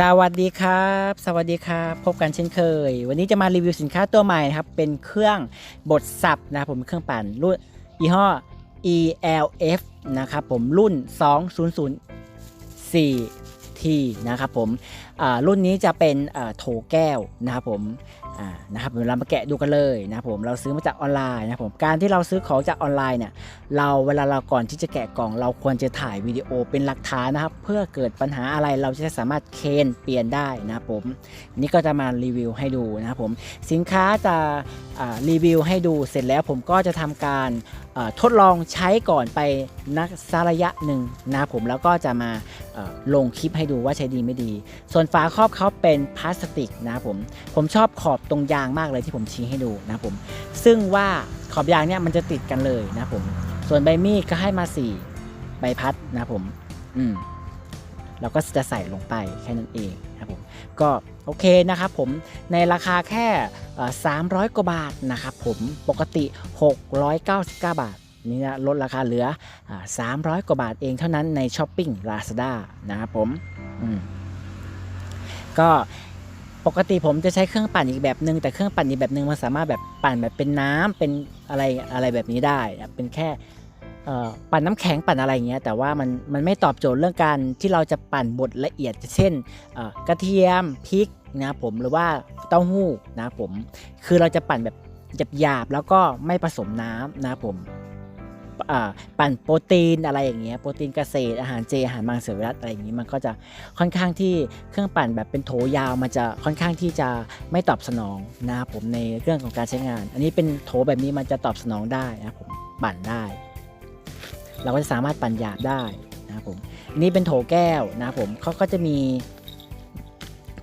สวัสดีครับ สวัสดีครับ พบกันเช่นเคย วันนี้จะมารีวิวสินค้าตัวใหม่นะครับ เป็นเครื่องบดสับนะครับผมเครื่องปั่นรุ่นยี่ห้อ ELF นะครับผมรุ่น 2004T นะครับผมอ่ารุ่นนี้จะเป็นโถแก้วนะครับผมอ่านะครับเดี๋ยวเรามาแกะดูกันเลยนะครับผมเราซื้อมาจากออนไลน์นะครับผมการที่เราซื้อของจากออนไลน์เนี่ย เราเวลาเราก่อนที่จะแกะกล่อง เราควรจะถ่ายวิดีโอเป็นหลักฐานนะครับเพื่อเกิดปัญหาอะไรเราจะสามารถเคนเปลี่ยนได้นะผมนี่ก็จะมารีวิวให้ดูนะครับผมสินค้าจะรีวิวให้ดูเสร็จแล้วผมก็จะทำการทดลองใช้ก่อนไปนักสกระยะหนึ่งนะผมแล้วก็จะมาลงคลิปให้ดูว่าใช้ดีไม่ดี ส่วนฝาครอบเขาเป็นพลาสติกนะผมผมชอบขอบตรงยางมากเลยที่ผมชี้ให้ดูนะผมซึ่งว่าขอบยางเนี่ยมันจะติดกันเลยนะผม ส่วนใบมีดก็ให้มาสี่ใบพัดนะผม อืมเราก็จะใส่ลงไปแค่นั้นเองนะครับผมก็โอเคนะครับผมในราคาแค่ 300 กว่าบาทนะครับผมปกติ 699 บาท นี่นะลดราคาเหลือ 300 กว่าบาทเองเท่านั้นใน s h อ p e e ง Lazada นะครับผมอืมก็ปกติผมจะใช้เครื่องปั่นอีกแบบหนึ่งแต่เครื่องปั่นอีกแบบหนึ่งมันสามารถแบบปั่นแบบเป็นน้ำเป็นอะไรอะไรแบบนี้ได้นะเป็นแค่ ปั่นน้ำแข็งปั่นอะไรเงี้ยแต่ว่ามันมันไม่ตอบโจทย์เรื่องการที่เราจะปั่นบดละเอียด เช่นกระเทียมพริกนะผมหรือว่าเต้าหู้นะผมคือเราจะปั่นแบบหยาบๆแล้วก็ไม่ผสมน้ำนะผมปั่นโปรตีนอะไรอย่างเงี้ยโปรตีนเกษตรอาหารเจอาหารมังสวิรัตอะไรอย่างงี้มันก็จะค่อนข้างที่เครื่องปั่นแบบเป็นโถยาวมันจะค่อนข้างที่จะไม่ตอบสนองนะครับผมในเรื่องของการใช้งาน อันนี้เป็นโถแบบนี้มันจะตอบสนองได้นะครับผมปั่นได้ เราก็จะสามารถปั่นหยาบได้นะครับผมอันนี้เป็นโถแก้วนะครับผมเขาก็จะมี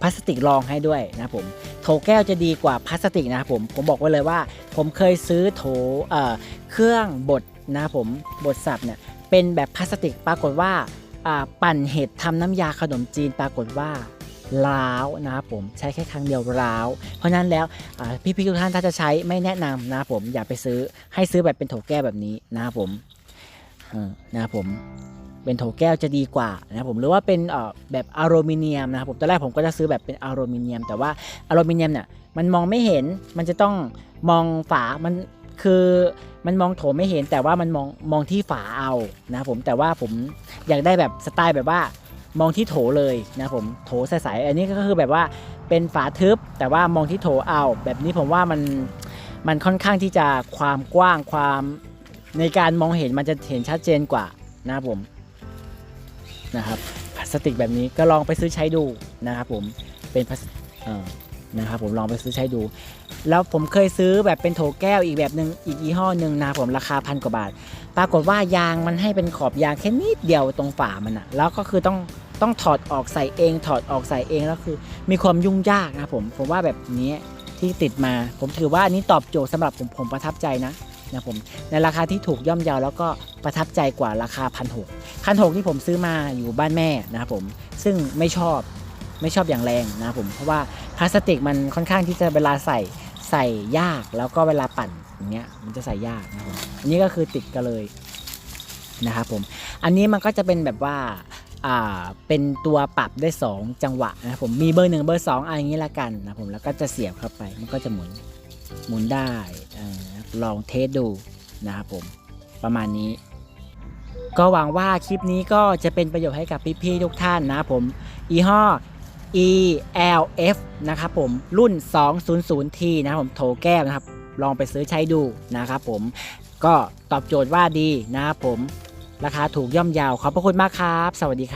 พลาสติกรองให้ด้วยนะครับผมโถแก้วจะดีกว่าพลาสติกนะครับผมผมบอกไว้เลยว่า ผมเคยซื้อโถเเครื่องบดนะครับผมบดสับเนี่ยเป็นแบบพลาสติกปรากฏว่าปั่นเห็ดทำน้ำยาขนมจีนปรากฏว่าร้าวนะครับผมใช้แค่ครั้งเดียวร้าว เพราะฉะนั้นแล้วพี่ๆทุกท่านถ้าจะใช้ไม่แนะนำนะครับผมอย่าไปซื้อให้ซื้อแบบเป็นโถแก้วแบบนี้นะครับผม นะครับผมเป็นโถแก้วจะดีกว่านะครับผมหรือว่าเป็นแบบอลูมิเนียมนะครับผมตอนแรกผมก็จะซื้อแบบเป็นอลูมิเนียม แต่ว่าอลูมิเนียมเนี่ยมันมองไม่เห็นมันจะต้องมองฝามันคือมันมองโถไม่เห็นแต่ว่ามันมองมองที่ฝาเอานะครับผมแต่ว่าผมอยากได้แบบสไตล์แบบว่ามองที่โถเลยนะครับผมโถใสๆอันนี้ก็คือแบบว่าเป็นฝาทึบ แต่ว่ามองที่โถเอา แบบนี้ผมว่ามันมันค่อนข้างที่จะความกว้างความ ในการมองเห็นมันจะเห็นชัดเจนกว่านะครับผมนะครับพลาสติกแบบนี้ก็ลองไปซื้อใช้ดูนะครับผมเป็นพลาสเอ่อนะครับผมลองไปซื้อใช้ดู แล้วผมเคยซื้อแบบเป็นโถแก้วอีกแบบหนึ่งอีกยี่ห้อหนึ่งนะครับผมราคาพันกว่าบาท ปรากฏว่ายางมันให้เป็นขอบยางแค่นิดเดียวตรงฝามันอะแล้วก็คือต้องต้องถอดออกใส่เอง ถอดออกใส่เองแล้วคือ มีความยุ่งยากนะครับผมผมว่าแบบนี้ที่ติดมา ผมถือว่าอันนี้ตอบโจทย์สำหรับผมผมประทับใจนะ นะผมในราคาที่ถูกย่อมเยาแล้วก็ประทับใจกว่าราคาพันหกคันหกที่ผมซื้อมาอยู่บ้านแม่นะครับผมซึ่งไม่ชอบไม่ชอบอย่างแรงนะครับผมเพราะว่าพลาสติกมันค่อนข้างที่จะเวลาใส่ใส่ยากแล้วก็เวลาปั่นอย่างเงี้ยมันจะใส่ยากนะครับผมอันนี้ก็คือติดกันเลยนะครับผมอันนี้มันก็จะเป็นแบบว่าอ่าเป็นตัวปรับได้ 2 จังหวะนะครับผมมีเบอร์หนึ่งเบอร์2อะไรอย่างนี้ละกันนะครับผมแล้วก็จะเสียบเข้าไปมันก็จะหมุนหมุนได้เออ ลองเทสดูนะครับผมประมาณนี้ ก็หวังว่าคลิปนี้ก็จะเป็นประโยชน์ให้กับพี่ๆทุกท่านนะครับผมยี่ห้อ ELF นะครับผมรุ่น 200T นะครับผมโถแก้วนะครับ ลองไปซื้อใช้ดูนะครับผมก็ตอบโจทย์ว่าดีนะครับผม ราคาถูกย่อมยาวขอบพระคุณมากครับ สวัสดีครับ